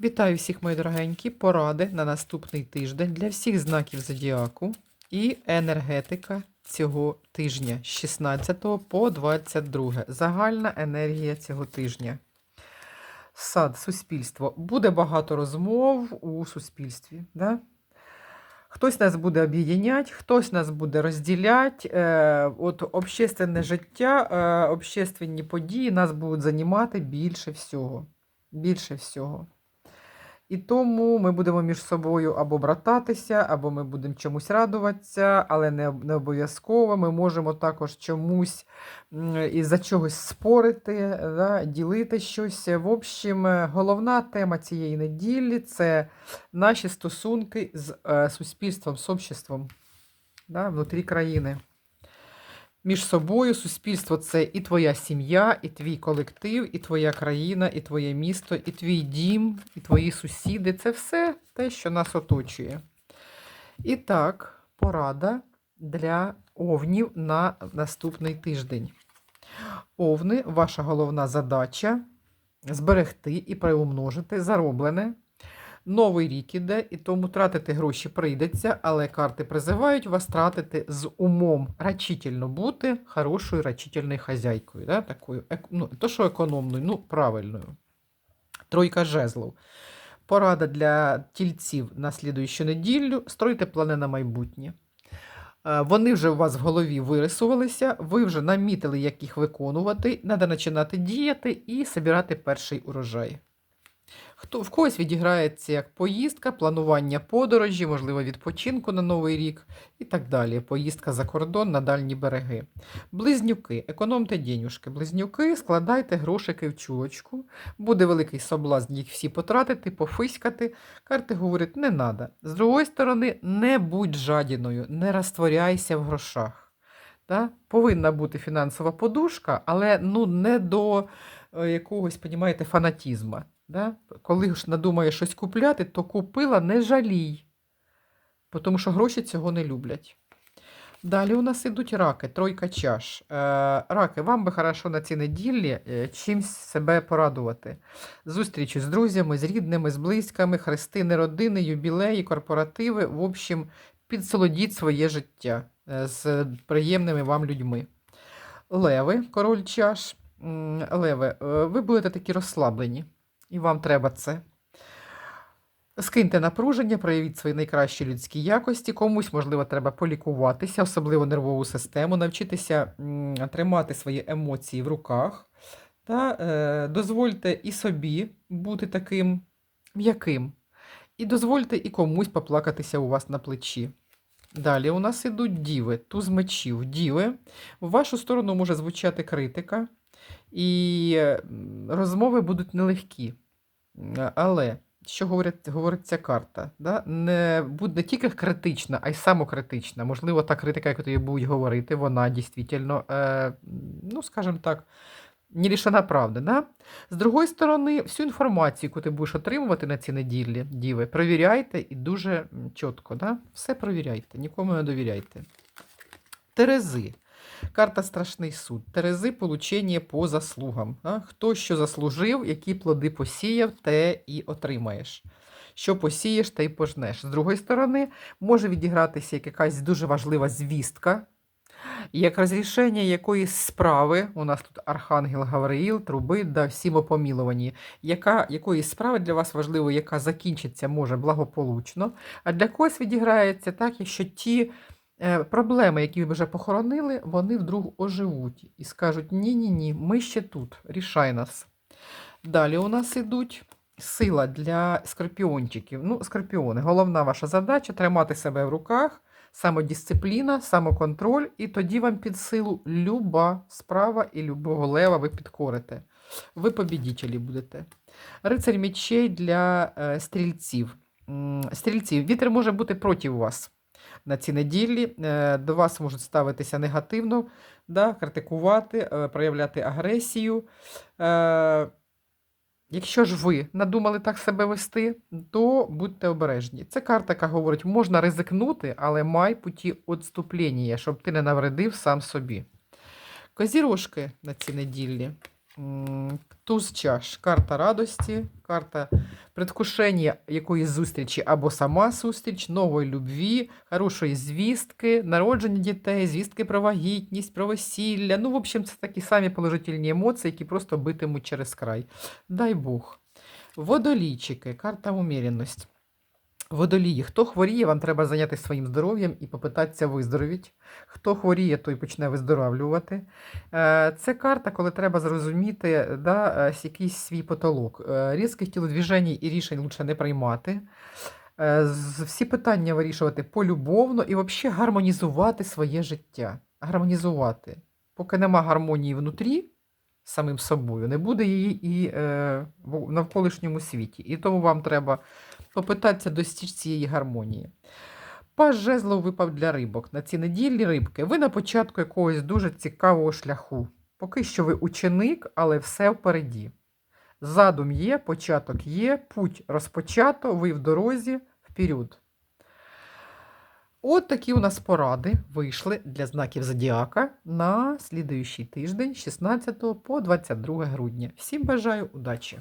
Вітаю всіх, мої дорогенькі. Поради на наступний тиждень для всіх знаків зодіаку і енергетика цього тижня з 16 по 22. Загальна енергія цього тижня. Сад, суспільство. Буде багато розмов у суспільстві. Да? Хтось нас буде об'єднати, хтось нас буде розділяти. Е, от общественне життя, е, общественні події нас будуть займати більше всього. Більше всього. І тому ми будемо між собою або брататися, або ми будемо чомусь радуватися, але не, не обов'язково. Ми можемо також чомусь м, із-за чогось спорити, да, ділити щось. В общем, головна тема цієї неділі це наші стосунки з е, суспільством, з обществом да, внутрі країни. Між собою суспільство це і твоя сім'я, і твій колектив, і твоя країна, і твоє місто, і твій дім, і твої сусіди. Це все те, що нас оточує. І так, порада для овнів на наступний тиждень. Овни, ваша головна задача зберегти і приумножити зароблене. Новий рік іде, і тому тратити гроші прийдеться, але карти призивають вас тратити з умом рачительно бути хорошою рачительною хазяйкою. Да? Такою, ну, то, що економною, ну, правильною. Тройка жезлов. Порада для тільців на слідуючу неділю. Стройте плани на майбутнє. Е, Вони вже у вас в голові вирисувалися, ви вже намітили, як їх виконувати. Треба починати діяти і збирати перший урожай. Хто в когось відіграється як поїздка, планування подорожі, можливо, відпочинку на новий рік і так далі. Поїздка за кордон на дальні береги. Близнюки, економте денюжки. Близнюки, складайте грошики в чулочку. Буде великий соблазн їх всі потратити, пофиськати. Карти говорять, не треба. З другої сторони, не будь жадіною, не розтворяйся в грошах. Да? Повинна бути фінансова подушка, але ну, не до е, якогось, понімаєте, фанатізму. Да? Коли ж надумаєш щось купляти, то купила не жалій, тому що гроші цього не люблять. Далі у нас ідуть раки, тройка чаш. Е, раки, вам би хорошо на цій неділі е, чимсь себе порадувати. Зустрічі з друзями, з рідними, з близькими, хрестини родини, юбілеї, корпоративи. В общем, підсолодіть своє життя е, з приємними вам людьми. Леви, король чаш. Леви, ви будете такі розслаблені, і вам треба це. Скиньте напруження, проявіть свої найкращі людські якості. Комусь, можливо, треба полікуватися, особливо нервову систему, навчитися тримати свої емоції в руках. Та е, дозвольте і собі бути таким м'яким. І дозвольте і комусь поплакатися у вас на плечі. Далі у нас ідуть діви, туз мечів. Діви. В вашу сторону може звучати критика, і розмови будуть нелегкі. М, Але що говорить, говорить ця карта? Да? Не буде не тільки критична, а й самокритична. Можливо, та критика, яку тобі будуть говорити, вона дійсно, е, ну, скажімо так, не лишена правди. Да? З другої сторони, всю інформацію, яку ти будеш отримувати на цій неділі, діви, перевіряйте і дуже чітко. Да? Все перевіряйте, нікому не довіряйте. Терези. Карта Страшний суд. Терези получення по заслугам. Хто що заслужив, які плоди посіяв, те і отримаєш. Що посієш, те й пожнеш. З другої сторони, може відігратися як якась дуже важлива звістка, як розрішення якоїсь справи, у нас тут Архангел Гавриїл, труби да всім опоміловані, яка, якоїсь справи для вас важливо, яка закінчиться може благополучно, а для когось відіграється так, якщо ті проблеми, які ви вже похоронили, вони вдруг оживуть і скажуть: ні-ні ні, ми ще тут, рішай нас. Далі у нас ідуть сила для скорпіончиків. Ну, скорпіони, головна ваша задача тримати себе в руках, самодисципліна, самоконтроль, і тоді вам під силу люба справа і любого лева ви підкорите. Ви побідітелі будете. Рицарь мечей для е, стрільців. Стрільців, вітер може бути проти вас на цій неділі. Е, До вас можуть ставитися негативно, да, критикувати, е, проявляти агресію. Е, Якщо ж ви надумали так себе вести, то будьте обережні. Це карта, яка говорить, можна ризикнути, але май путі відступлення, щоб ти не навредив сам собі. Козірожки на цій неділі. Туз чаш, карта радості, карта предвкушення якоїсь зустрічі або сама зустріч, нової любві, хорошої звістки, народження дітей, звістки про вагітність, про весілля. Ну, в общем, це такі самі положительні емоції, які просто битимуть через край. Дай Бог. Водолійчики, карта уміряності. Водолії, хто хворіє, вам треба зайнятися своїм здоров'ям і попитатися виздоровіть. Хто хворіє, той почне виздоравлювати. Е, Це карта, коли треба зрозуміти да, е, якийсь свій потолок. Е, Різких тілодвіжень і рішень лучше не приймати. Всі питання вирішувати полюбовно і взагалі гармонізувати своє життя. Гармонізувати. Поки нема гармонії внутрі, самим собою, не буде її і е, в навколишньому світі. І тому вам треба попитатися достичь цієї гармонії. Паж жезлов випав для рибок. На цій неділі рибки. Ви на початку якогось дуже цікавого шляху. Поки що ви ученик, але все впереді. Задум є, початок є, путь розпочато, ви в дорозі, вперед. От такі у нас поради вийшли для знаків Зодіака на слідуючий тиждень, 16 по 22 грудня. Всім бажаю удачі!